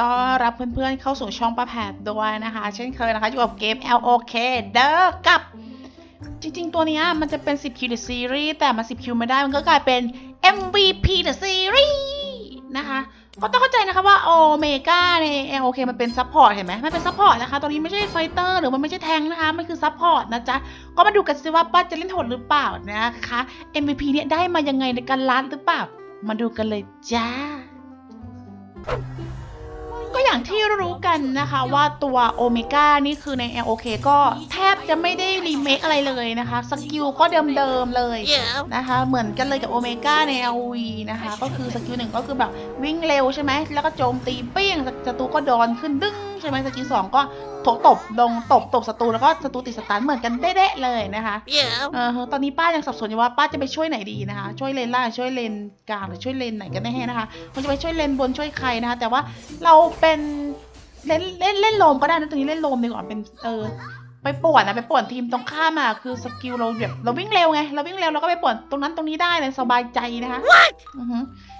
ต้อนรับเพื่อนๆเข้าสู่ช่องประแพดด้วยนะคะ เช่นเคยนะคะ อยู่กับเกม LOK เด้อกับ จริงๆ ตัวนี้มันจะเป็น 10คิว The Series แต่มัน 10คิวไม่ได้มันก็กลายเป็น MVP The Series นะคะก็ต้องเข้าใจนะคะว่าโอเมก้าใน LOK มันเป็นซัพพอร์ตเห็นไหมมันเป็นซัพพอร์ตนะคะตัวนี้ไม่ใช่ไฟเตอร์หรือมันไม่ใช่แทงนะคะ มันคือซัพพอร์ตนะจ๊ะ ก็มาดูกันสิว่าป้าจะเล่นโหดหรือเปล่านะคะ MVP เนี่ยได้มายังไงในการลัดหรือเปล่า มาดูกันเลยจ้า ก็อย่างที่รู้กันนะคะว่าตัวโอเมก้านี่คือใน LOK ก็แทบจะไม่ได้รีเมคอะไรเลยนะคะ สกิลก็เดิมๆเลย Yeah. นะคะ เหมือนกันเลยกับโอเมก้าใน LV นะคะ ก็คือสกิลหนึ่งก็คือแบบวิ่งเร็วใช่ไหม แล้วก็โจมตีเปี้ยงศัตรูก็ดอนขึ้นดึ้งใช่ไหมสกิลสองก็โถตบลงตบตบศัตรูแล้วก็ศัตรูติดสตันเหมือนกันเด๊ะๆเลยนะคะ Yeah. เออตอนนี้ป้ายังสับสนอยู่ว่าป้าจะไปช่วยไหนดีนะคะ ช่วยเลนล่างช่วยเลนกลางหรือช่วยเลนไหนกันแน่นะคะมันจะไปช่วยเลนบนช่วยใครนะคะ แต่ว่าเราเป็นเล่นเล่นเล่นโลมก็ได้นะตอนนี้เล่นโลมดีกว่าเป็นเออไปป่วนนะไปป่วนทีมตรงข้ามอะคือสกิลเราแบบเราวิ่งเร็วไงเราวิ่งเร็วเราก็ไปป่วนตรงนั้นตรงนี้ได้เลยสบายใจนะคะอือฮึ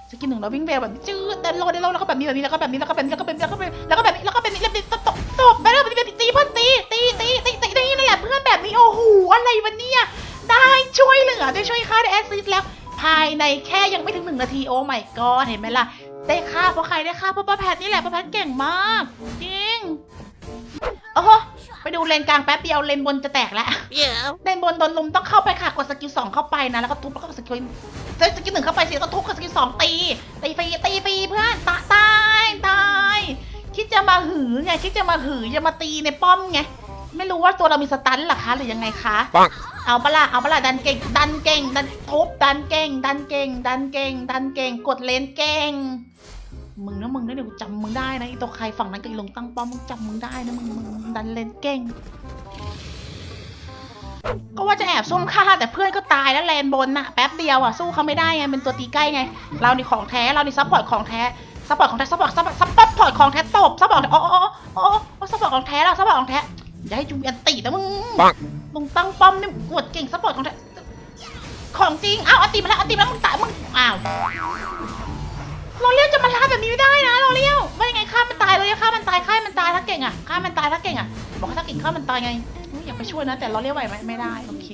สกิลหนึ่งเราวิ่งเร็วแบบจืดเดินโลเดินโลแล้วก็แบบนี้แบบนี้แล้วก็แบบนี้แล้วก็แบบนี้แล้วก็แบบนี้แล้วก็แบบนี้แล้วก็แบบนี้แล้วก็แบบนี้แล้วก็แบบนี้ตบตบตบไปแล้วแบบนี้ตีเพื่อนตีตีตีตีตีตีนั่นแหละเพื่อนแบบนี้โอ้โหอะไรวะเนี่ยได้ช่วยเหลือได้ช่วยค่าได้แอสซิสต์แล้วภายในแค่ยังไม่ถึงหนึ่งนาทีโอ้ไม่ก็เห็นไหมล่ะ ได้ค่าเพราะใครได้ค่าเพราะป้าแพทนี่แหละป้าแพทเก่งมาก จริงโอ้โหไปดูเลนกลางแป๊บเดียวเลนบนจะแตกแล้ว Yeah. เล่นบนโดนลุมต้องเข้าไปค่ะกดสกิลสองเข้าไปนะแล้วก็ทุบแล้วก็กดสกิลเซตสกิลหนึ่งเข้าไปสิแล้วก็ทุบกดสกิลสองตีตีฟรีตีฟรีเพื่อนตาตายตายคิดจะมาหือไงคิดจะมาหือจะมาตีในป้อมไง ไม่รู้ว่าตัวเรามีสตันเหรอคะหรือยังไงคะ ปังเอาปะล่ะเอาปะล่ะดันเก่ง ดันเก่ง ดันทุบดันเก่ง ดันเก่ง ดันเก่ง ดันเก่ง กดเลนเก่ง มึงนะมึงนะเดี๋ยวกูจำมึงได้นะไอีตัวใครฝั่งนั้นก็อีลงตั้งป้อมมึงจำมึงได้นะมึงมึงมึงดันเลนเก่ง ก็ว่าจะแอบซุ่มฆ่าแต่เพื่อนก็ตายแล้วแลนบนน่ะแป๊บเดียวอะสู้เขาไม่ได้ไงเป็นตัวตีใกล้ไง เรานี่ของแท้เรานี่ซัพพอร์ตของแท้ซัพพอร์ตของแท้ซัพพอร์ตซัพพอร์ตซัพพอร์ตของแท้ตบซัพพอร์ตอ๋ออ๋ออ๋ออ๋อซัพพอร์ตของแท้เราซัพพอร์ตของแท้ อย่าให้จูเมียนตีนะมึงปัง มึงตั้งป้อมนี่กดเก่งซัพพอร์ตของแท้ของจริงอ้าวเอาตีมาแล้วเอาตีมาแล้วมึงตายมึงอ้าวเราเลี้ยวจะมาลาแบบนี้ไม่ได้นะเราเลี้ยวว่ายังไงฆ่ามันตายเราเลี้ยวฆ่ามันตายฆ่ามันตายถ้าเก่งอะฆ่ามันตายถ้าเก่งอะบอกให้ถ้าเก่งฆ่ามันตายไงอุ๊ยอยากไปช่วยนะ แต่เราเลี้ยวไหวไหมไม่ได้โอเค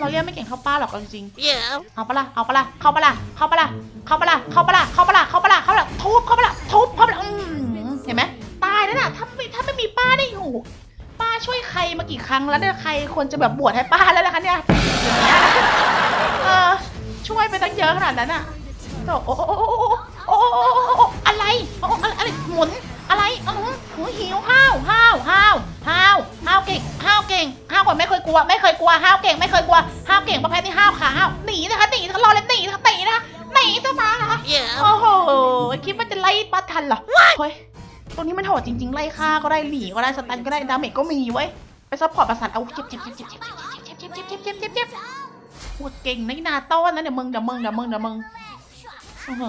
เราเลี้ยวไม่เก่งเข้าป้าหรอกเอาจริงๆ Yeah. เอาปะล่ะ เอาปะล่ะ เข้าปะล่ะ เข้าปะล่ะ เข้าปะล่ะ เข้าปะล่ะ เข้าปะล่ะ เข้าปะล่ะ เข้าปะล่ะทุบเข้าปะล่ะทุบเข้าปะล่ะอืมเห็นไหมตายแล้วน่ะถ้าไม่ถ้าไม่มี ป้าช่วยใครมากี่ครั้งแล้วเนี่ยใครควรจะแบบบวชให้ป้าแล้วล่ะคะเนี่ยเออช่วยไปตั้งเยอะขนาดนั้นอะโอ้โหโอ้โหอะไรโอ้อะไรหมุนอะไรอ๋อหิวห้าวห้าวห้าวห้าวห้าวเก่งห้าวเก่งห้าวก่อนไม่เคยกลัว ไม่เคยกลัวห้าวเก่งไม่เคยกลัวห้าวเก่งประเภทที่ห้าวขาห้าวหนีนะคะหนีนะครอเลยหนีนะคะหนีนะหนีจะมานะคะโอ้โหคิดว่าจะไล่ป้าทันเหรอเฮ้ ตรงนี้มันโหดจริงๆ ไล่ฆ่าก็ได้หนีก็ได้สตันก็ได้ดาเมจก็มีเว้ย ไปซัพพอร์ตประสานเอาเจ็บเจ็บเจ็บเจ็บเจ็บเจ็บเจ็บเจ็บเจ็บเจ็บเจ็บเจ็บเก่งนะนาต้อนนะเดี๋ยวมึงเดี๋ยวมึงเดี๋ยวมึงเดี๋ยวมึงโอ้โห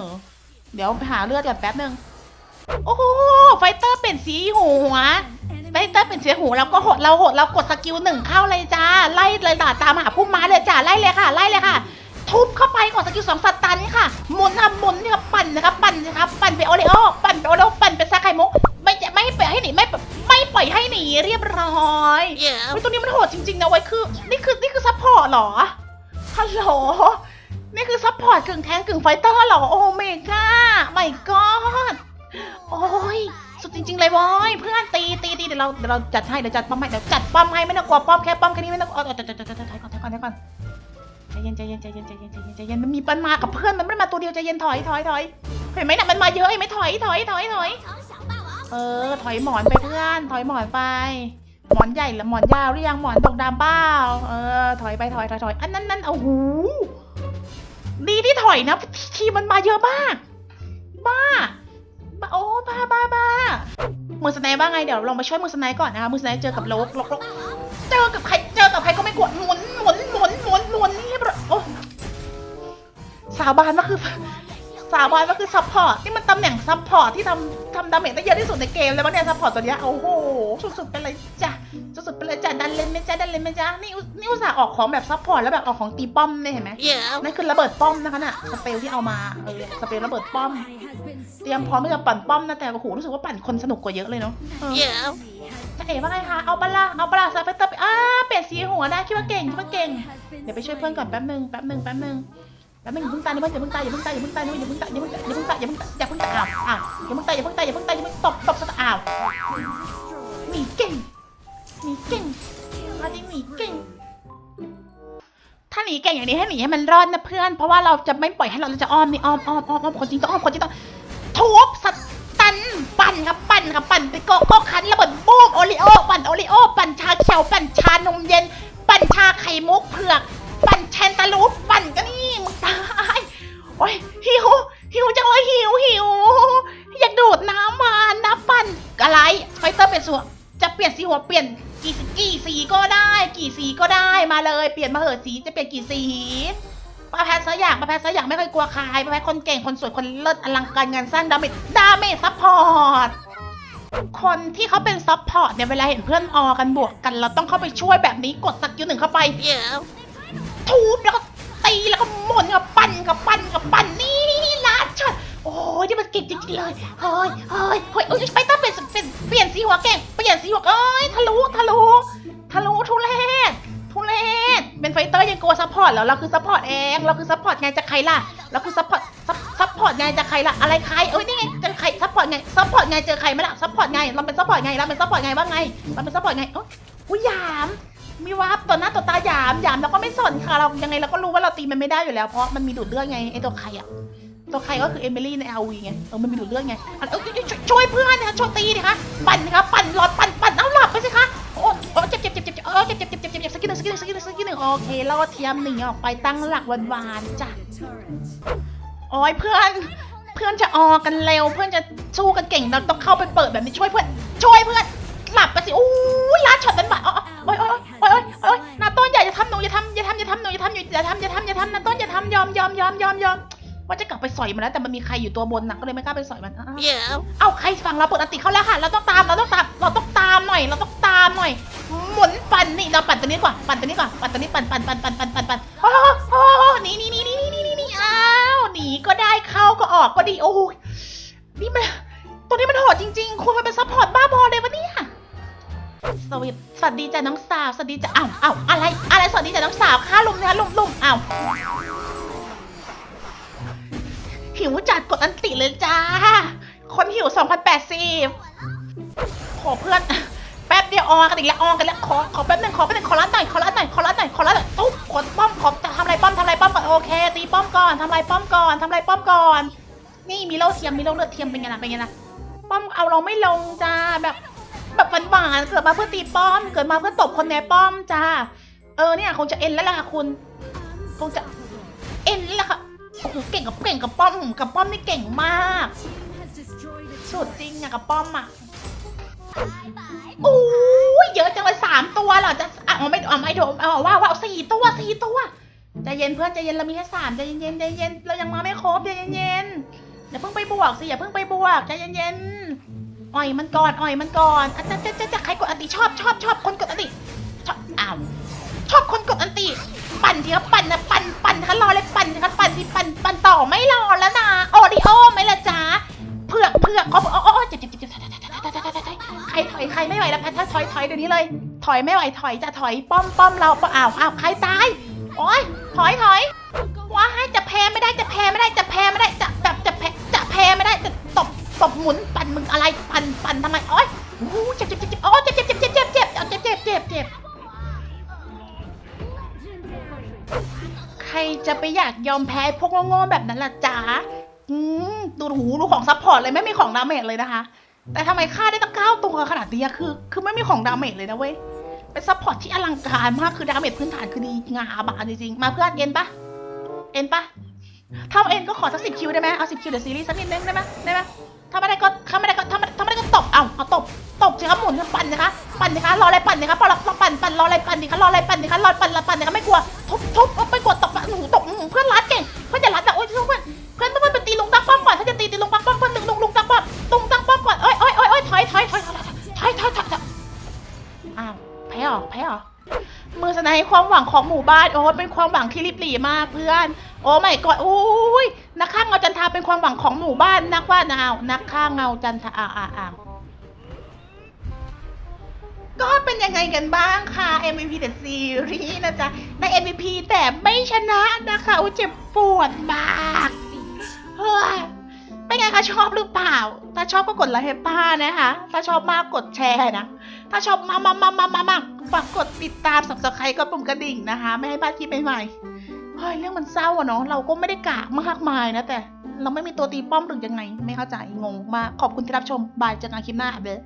เดี๋ยวไปหาเลือดก่อนแป๊บนึง โอ้โห ไฟเตอร์เปลี่ยนสีหัว ไฟเตอร์เปลี่ยนสีหัวแล้วก็หดเราหดเรากดสกิลหนึ่งเข้าเลยจ้า ไล่เลยด่าตามหาพุ่มมาเลยจ้าไล่เลยค่ะ ไล่เลยค่ะ ทุบเข้าไปกดสกิลสองสตันค่ะหมุนค่ะหมุนค่ะปั่นนะคะปั่นนะคะปั่นไปโอเลโอปั่นไปโอเลโอปั่นไปซาไข่มุก ห้ปล่อยให้หนีไม่ไม่ปล่อยให้หนีเรียบร้อย Yeah. เฮ้ยตัวนี้มันโหดจริงๆนะไว้ยคือนี่คือนี่คือซัพพอร์ตเหรอฮัลโหลนี่คือซัพพอร์ตกึ่งแทงกึ่งไฟเตอร์เหรอโอ้เมก้าไม่กอดโอ้ยสุดจริงๆเลยเว้ยเพื่อนตีตีตีเดี๋ยวเราเดี๋ยวเราจัดให้เดี๋ยวจัดป้อมให้เดี๋ยวจัดป้อมให้ไม่ต้องกลัวป้อมแค่ป้อมแค่นี้ไม่ต้องกลัวเอาเดี๋ยวเดี๋ยวเดี๋ยวเดี๋ยวถอยก่อนถอยก่อนถอยก่อนใจเย็นใจเย็นใจเย็นใจเย็นใจเย็นใจเย็นมันมีปันมากับเพื่อนมันไม่ได้มาตัวเดียวใจเย็นถอยถอยถอยเห็นไหมน่ะมันมาเยอะเห็นไหมถอยถอยถอยถอย เออ ถอยหมอนไปเพื่อน ถอยหมอนไป หมอนใหญ่หรือหมอนยาวหรือยังหมอนตกดำเปล่าเออ ถอยไปถอยถอยถอยอันนั้นนั่นโอ้โหดีที่ถอยนะทีมันมาเยอะมาก บ้าบ้าโอ้บ้าบ้าบ้ามือสไนบ้างไงเดี๋ยวลองไปช่วยมือสไนก่อนนะคะมือสไนเจอกับโลกโลกเจอกับใครเจอกับใครก็ไม่กดหมุนหมุนหมุนหมุนหมุนนี่เรียบร้อยโอ้สาวบานว่าคือ สาวบอยก็คือซัพพอร์ตนี่มันตำแหน่งซัพพอร์ตที่ทำทำดาเมจได้เยอะที่สุดในเกมเลยมั้งเนี่ยซัพพอร์ตตัวเนี้ยโอ้โหสุดๆไปเลยจ้ะสุดๆไปเลยจ้ะดันเลนไหมจ้ะดันเลนไหมจ้ะนี่อุนี่อุตส่าห์ออกของแบบซัพพอร์ตแล้วแบบออกของตีป้อมเนี่ยเห็นไหม Yeah. นั่นคือระเบิดป้อมนะคะน่ะสเปลที่เอามาเออสเปลระเบิดป้อม เตรียมพร้อมที่จะปั่นป้อมนะแต่โอ้โหรู้สึกว่าปั่นคนสนุกกว่าเยอะเลยเนาะเออ Yeah. จะเอ๋ว่าไงคะเอาปะล่ะเอาปะล่ะสไปเตอร์ไปอ้าเปลี่ยนสีหัวได้คิดว่าเก่งคิดว่าเก่งเดี๋ยวไปช่วยเพื่อนก่อนแป๊บนึงแป๊บนึงแป๊บนึง แล้วไม่อยาเพิ่งตายนะเพื่นอย่าเพิ่งตายอย่ามึงตายอย่ามึงตายนะอย่ามึงตายอย่ามึงตายอย่ามึงตายอย่ามึงตายอย่ามึงตายอ้าวอ้าวอย่ามึงตายอย่ามึงตายอย่ามึงตายอย่ามึงตบตบตบอ้าวมีเก่งมีเก่งมาดิมีเก่งถ้าหนีเก่งอย่างนี้ให้หนีให้มันรอดนะเพื่อน เพราะว่าเราจะไม่ปล่อยให้เราจะอ้อมนี่อ้อมอ้อมอ้อมอ้อมคนจริงต้องอ้อมคนจริงต้องทุบสตันปั่นครับปั่นครับปั่นไปโกโก้คันระเบิดบูมโอริโอปั่นโอริโอปั่นชาเขียวปั่นชานมเย็น ปั่นชาไข่มุกเผือก นแชนตาลูปปั่นก็นี่มึงตายโอ้ยหิวหิวจังเลยหิวหิวอยากดูดน้ำมาน้ำปั่นอะไรไฟเตอร์เป็นส่วนจะเปลี่ยนสีหัวเปลี่ยนกี่สีกี่สีก็ได้ กี่สีก็ได้มาเลยเปลี่ยนมาเหอะสีจะเปลี่ยนกี่สีประแพทย์ซะอย่างประแพทย์ซะอย่างไม่เคยกลัวใครประแพทย์คนเก่งคนสวยคนเลิศอลังการงานสร้างดาเมจดาเมจซัพพอร์ตคนที่เขาเป็นซัพพอร์ตเนี่ยเวลาเห็นเพื่อนออกันบวกกัน เราต้องเข้าไปช่วยแบบนี้กดสักิลหนึ่งเข้าไป Yeah. ทุบแล้วก็ตีแล้วก็หมุนกับปั้นกับปั้นกับปั้นนี่ลาดช็อตโอ้ยนี่มันเก่งจริงๆเลยเฮ้ยเฮ้ยเฮ้ยเอ้ยไปต้องเปลี่ยนเปลี่ยนเปลี่ยนสีหัวเก่งเปลี่ยนสีหัวเอ้ยทะลุทะลุทะลุทุเรศทุเรศเป็นไฟเตอร์ยังกลัวซัพพอร์ตแล้วเราคือซัพพอร์ตเองเราคือซัพพอร์ตไงจะใครล่ะเราคือซัพพอร์ตซัพพอร์ตไงจะใครล่ะอะไรใครเอ้ยนี่ไงจะใครซัพพอร์ตไงซัพพอร์ตไงเจอใครไหมล่ะซัพพอร์ตไงเราเป็นซัพพอร์ตไงเราเป็นซัพพอร์ตไงว่าไงเราเป็นซัพพอร์ตไงอุ้ยหยาม มีวาร์ปต่อหน้าต่อตาหยามหยามเราก็ไม่สนค่ะเรายังไงเราก็รู้ว่าเราตีมันไม่ได้อยู่แล้วเพราะมันมีดูดเลือดไงไอตัวใครอะตัวใครก็คือเอมิลี่ในเอวีไงเออมันมีดูดเลือดไงอะเออช่วยเพื่อนนะคะช่วยตีดิคะปั่นนะคะปั่นหลอดปั่นปั่นเอาหลับไปสิคะโอ้โอ้เจ็บเจ็บเจ็บเจ็บเจ็บเออเจ็บเจ็บเจ็บเจ็บเจ็บสกิลหนึ่งสกิลหนึ่งสกิลหนึ่งสกิลหนึ่งโอเคล้วก็เทียมหนีออกไปตั้งหลักหวานๆจ้ะโอ้ยเพื่อนเพื่อนจะออกันเร็ว เพื่อนจะสู้กันเก่งเราต้องเข้าไปเปิดแบบนี้ช่วยเพื่อนช่วยเพื่อนหลับไปสิอู้ยลาช็อตนั้นมาอ๋อโอ้ยโอ้ย โอ้ยโอ้ยโอ้ยนาต้นอย่าอย่าทำหนูอย่าทำอย่าทำอย่าทำหนูอย่าทำอย่าทำอย่าทำอย่าทำนาต้นอย่าทำยอมยอมยอมยอมยอมว่าจะกลับไปสอยมันแล้วแต่มันมีใครอยู่ตัวบนนะก็เลยไม่กล้าไปสอยมันอะ Yeah. เอาใครฟังเราเปิดอันติเขาแล้วค่ะ เราต้องตามเราต้องตามเราต้องตามหน่อย เราต้องตามหน่อย หมุนปั่นนี่เราปั่นตัวนี้ดีกว่าปั่นตัวนี้ก่อนปั่นตัวนี้ปั่นปั่นปั่นปั่นปั่นปั่นปั่นโอ้โหโอ้โหหนีหนีหนีหนีหนีหนีหนีหนีอ้าวหนีก็ได้เข้าก็ออกก็ดีโอ้ยนี่มันตัวนี้มันโหดจริง ๆ คุณมันเป็นซัพพอร์ต สวัสดีสวัสดีจ้ะน้องสาวสวัสดีจ้ะอ้าวอ้าวอะไร อะไรสวัสดีจ้ะน้องสาวค่าลุมนะคะลุมลุมอ้าวหิวจัดกดอันติเลยจ้า คนหิว2080ขอเพื่อน แป๊บเดียวออกันอีกแล้วออกันแล้วขอขอแป๊บหนึงขอแป๊บหนึงขอร้านหน่อยขอร้านหน่อยขอร้านหน่อยขอร้านหน่อยตุ๊บกดป้อมขอทำอะไรป้อมทำอะไรป้อมก่อนโอเค ตีป้อมก่อนทำอะไรป้อมก่อนทำอะไรป้อมก่อน นี่มีเล่าเทียมมีเล่าเลือดเทียมเป็นไงล่ะเป็นไงล่ะป้อมเอาเราไม่ลงจ้าแบบ แบบหวานๆเกิดมาเพื่อตีป้อม เกิดมาเพื่อตบคนในป้อมจ้า เออเนี่ยคงจะเอ็นแล้วล่ะค่ะคุณ คงจะเอ็นแล้วล่ะค่ะโอ้โหเก่งกับเก่งกับป้อมกับป้อมนี่เก่งมาก สุดจริงอะกับป้อมอะโอ้ยเยอะจังเลยสามตัวเหรอจะอะเอาไม่เอาไม่ถูกเอาว่าว่าสี่ตัวสี่ตัวใจเย็นเพื่อนใจเย็นเรามีแค่สามใจเย็นใจเย็นเรายังมาไม่ครบใจเย็นอย่าเพิ่งไปบวกสิอย่าเพิ่งไปบวกใจเย็นๆ อ่อยมันก่อนอ่อยมันก่อนอะจะจะจะจะใครกดอันติชอบชอบชอบคนกดอันติชอบอ้าวชอบคนกดอันติปั่นเถอะปั่นนะปั่นปั่นคะรอเลยปั่นคะปั่นสิปั่นปั่นต่อไม่รอแล้วนะโอริโอไหมล่ะจ๊ะเผือกเผือกเขาบอกโอ้เจ็บเจ็บเจ็บจ็บใครถอยใครไม่ไหวแล้วแพทถอยถอยเดี๋ยวนี้เลย ถอยไม่ไหวถอยจะถอยป้อมป้อมเราอ้าวอ้าวใครตายโอ้ยถอยถอยว้าให้จะแพ้ไม่ได้จะแพ้ไม่ได้จะแพ้ไม่ได้จะแบบจะแพ้จะแพ้ไม่ได้จะ ตบหมุนปั่นมึงอะไรปั่นปั่นทำไมโอ้ยโอ้เจ็บเจ็บเจ็บเจ็บโอ้เจ็บเจ็บเจ็บเจ็บเจ็บเจ็บเจ็บเจ็บเจ็บเจ็บใครจะไปอยากยอมแพ้พวกโง่ๆแบบนั้นล่ะจ๊ะอืมดูหูดูของซัพพอร์ตเลยไม่มีของดาเมจเลยนะคะ แต่ทำไมฆ่าได้ตั้งเก้าตัวขนาดนี้คือ คือไม่มีของดาเมจเลยนะเว้ยเป็นซัพพอร์ตที่อลังการมากคือดาเมจพื้นฐานคือดีงาบานจริงๆมาเพื่อนเอ็นปะเอ็นปะถ้าเอ็นก็ขอสักสิบคิวได้ไหมเอาสิบคิวเดี๋ยวซีรีส์สักนิดนึงได้ไหมได้ไหม ถ้าไม่ได้ก็ถ้าไม่ได้ก็ถ้าไม่ถ้าไม่ได้ก็ตบ เอาเอาตบ ตบสิคะหมุนปั่นนะคะ ปั่นนะคะรออะไรปั่นนะคะปอรอปั่นปั่นรออะไรปั่นดิคะรออะไรปั่นดิคะรอปั่นละปั่นนะคะไม่กลัว ทุบทุบไม่กลัวตบหนูตบเพื่อนรัดเก่งเพื่อนจะรัดแต่โอ๊ยเพื่อนเพื่อนเพื่อนเป็นตีลงตั้งป้อมก่อนถ้าจะตีตีลงตั้งป้อมเพื่อนตึงลงลงตั้งป้อมตุงตั้งป้อมก่อนเอ้ยเอ้ยเอ้ยถอยถอยถอยถอยถอยถอยถอยอ้าวแพ้หรอแพ้หรอมือสนายความหวังของหมู่บ้านโอ้เป็นความหวังที่ริบหรี่มากเพื่อน โอ้ไม่กอดอุ้ย นักฆ่าเงาจันทาเป็นความหวังของหมู่บ้านนักว่าดาวนักฆ่าเงาจันทาอ่าอ่าอ่าก็เป็นยังไงกันบ้างคะ MVP The Series นะจ๊ะใน MVP แต่ไม่ชนะนะคะโอ้เจ็บปวดมากเฮ้ยเป็นไงคะชอบหรือเปล่า ถ้าชอบก็กดไลค์ให้ป้านะคะ ถ้าชอบมากกดแชร์นะ ถ้าชอบมากมากมากมากมากมากฝากกดติดตามสับสไครต์กดปุ่มกระดิ่งนะคะ ไม่ให้พลาดคลิปใหม่ๆ เฮ้ยเรื่องมันเศร้าอะเนาะเราก็ไม่ได้กะมากมายนะแต่ เราไม่มีตัวตีป้อมหรือยังไง ไม่เข้าใจงงมากขอบคุณที่รับชมบายเจอกันคลิปหน้าเด้อ